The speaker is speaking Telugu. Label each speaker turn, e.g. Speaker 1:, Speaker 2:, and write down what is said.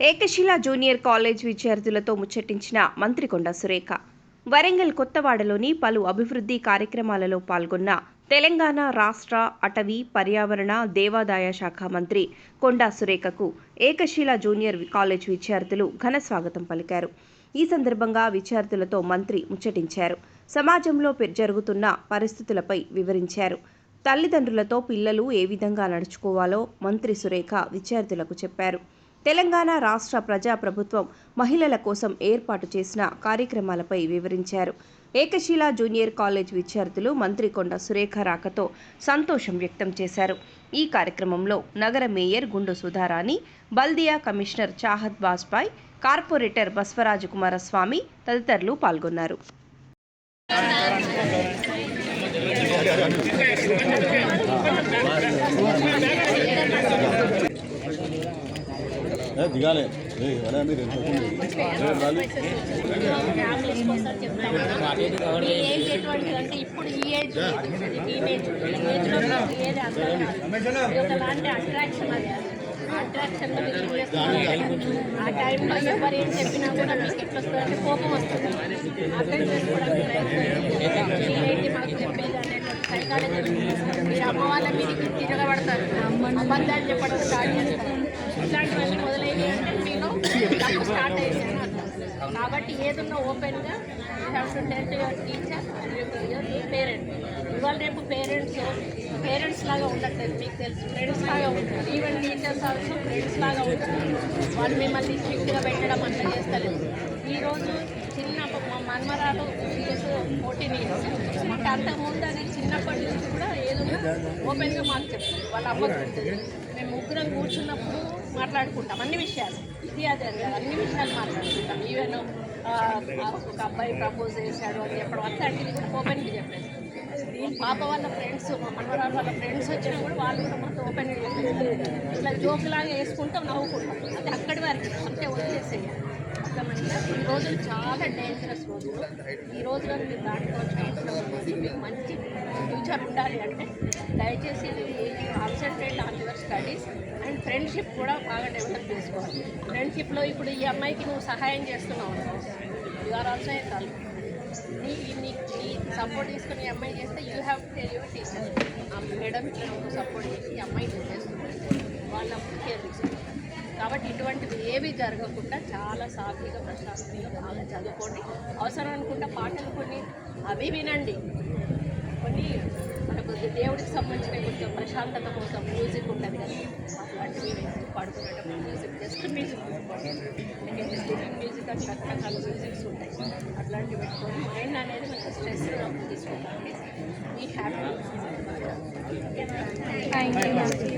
Speaker 1: ఏకశిల జూనియర్ కాలేజ్ విద్యార్థులతో ముచ్చటించిన మంత్రి కొండ సురేఖ వరంగల్ కొత్తవాడలోని పలు అభివృద్ధి కార్యక్రమాలలో పాల్గొన్న తెలంగాణ రాష్ట్ర అటవీ పర్యావరణ దేవాదాయ శాఖ మంత్రి కొండా సురేఖకు ఏకశిల జూనియర్ కాలేజ్ విద్యార్థులు ఘన స్వాగతం పలికారు. ఈ సందర్భంగా విద్యార్థులతో మంత్రి ముచ్చటించారు. సమాజంలో పె- జరుగుతున్న పరిస్థితులపై వివరించారు. తల్లిదండ్రులతో పిల్లలు ఏ విధంగా నడుచుకోవాలో మంత్రి సురేఖ విద్యార్థులకు చెప్పారు. తెలంగాణ రాష్ట్ర ప్రజా ప్రభుత్వం మహిళల కోసం ఏర్పాటు చేసిన కార్యక్రమాలపై వివరించారు. ఏకశిలా జూనియర్ కాలేజ్ విద్యార్థులు మంత్రి కొండ సురేఖ రాకతో సంతోషం వ్యక్తం చేశారు. ఈ కార్యక్రమంలో నగర మేయర్ గుండు సుధారాణి బల్దియా కమిషనర్ చాహద్ బాజ్పాయ్ కార్పొరేటర్ బస్వరాజు కుమారస్వామి తదితరులు పాల్గొన్నారు.
Speaker 2: ఎటువంటిదంటే ఇప్పుడు ఈ ఏజ్ టీనేజ్ ఏజ్లో ఏది అర్థం కాదు ఇది ఒకలాంటి అట్రాక్షన్ అది అట్రాక్షన్ ఆ టైంలో ఎవరు ఏం చెప్పినా కూడా మీకు ఎట్లా వస్తుందంటే కోపం వస్తుంది అర్థం చేసుకోవడానికి ప్రయత్నం ఏంటి మాకు చెప్పేది అనేటువంటి సైకాలజీ మీరు అమ్మ వాళ్ళ మీదకి తిరగబడతారు అబద్ధాలు చెప్పడం స్టార్ట్ చేస్తారు ఇట్లాంటివన్నీ మొదలైనవి అంటే నేను తప్పు స్టార్ట్ అయ్యాను కాబట్టి ఏదున్నా ఓపెన్గా have to your teacher parent ఇవాళ రేపు పేరెంట్స్ పేరెంట్స్ లాగా ఉండట్లేదు మీకు తెలుసు. ఫ్రెండ్స్ లాగా ఉంటారు ఈవెన్ టీచర్స్ ఆల్సో ఫ్రెండ్స్ లాగా ఉంటారు వాళ్ళు మిమ్మల్ని స్ట్రిక్ట్గా పెట్టడం అట్లా చేస్తలేదు. ఈరోజు చిన్న మా మన్మరాలు సిఎస్ ఫోర్టీన్ ఇయర్స్ మాకు అంతకుముందు అది చిన్నప్పటి నుంచి కూడా ఏదైనా ఓపెన్గా మాకు చెప్తుంది వాళ్ళ అమ్మ మేము ముగ్గురం కూర్చున్నప్పుడు మాట్లాడుకుంటాం. అన్ని విషయాలు. ఇది అదే అన్ని విషయాలు మాట్లాడుకుంటాం. ఈవెన్ ఒక అబ్బాయి ప్రపోజ్ చేశాడు అని చెప్పడం అట్లాంటిది కూడా ఓపెన్గా చెప్పేసి దీని పాప వాళ్ళ ఫ్రెండ్స్ మా మనవరాలు వాళ్ళ ఫ్రెండ్స్ వచ్చినా కూడా వాళ్ళు కూడా మొత్తం ఓపెన్గా చెప్పేసి ఇట్లా జోక్ లాగా వేసుకుంటాం నవ్వుకుంటాం. అంటే అక్కడి వరకు అంతే వదిలేసేయాలి. ఈ రోజులు చాలా డేంజరస్ రోజులు. ఈ రోజులో మీరు దాటుకోవాల్సిన అవసరం ఉంది మీకు మంచి ఫ్యూచర్ ఉండాలి అంటే దయచేసి ఫ్రెండ్షిప్ కూడా బాగా డెవలప్ చేసుకోవాలి. ఫ్రెండ్షిప్లో ఇప్పుడు ఈ అమ్మాయికి నువ్వు సహాయం చేస్తున్నావు. యు ఆర్ ఆల్సో ఏ కల్ నీ నీ నీ సపోర్ట్ తీసుకుని ఈ అమ్మాయి చేస్తే you have tell your teacher ఆ మేడం ఇట్లా నువ్వు సపోర్ట్ చేసి ఈ అమ్మాయి నువ్వు చేస్తున్నావు వాళ్ళ కేర్ తీసుకుంటారు కాబట్టి ఇటువంటివి ఏవి జరగకుండా చాలా సాఫీగా ప్రశాంతంగా బాగా చదువుకోండి. అవసరం అనుకుంటే పాటలు కొన్ని అవి వినండి. కొన్ని మనకు దేవుడికి సంబంధించిన కొంచెం ప్రశాంతత కోసం మ్యూజిక్ ఉంటుంది కదా. అట్లాంటివి పాడుకునేటప్పుడు మ్యూజిక్ జస్ట్ మ్యూజిక్ మ్యూజిక్ అని రకరకాల మ్యూజిక్స్ ఉంటాయి. అట్లాంటివి పెట్టుకొని మైండ్ అనేది మనకు స్ట్రెస్ తీసుకుంటాం ఈ హ్యాపీ
Speaker 3: థ్యాంక్ యూ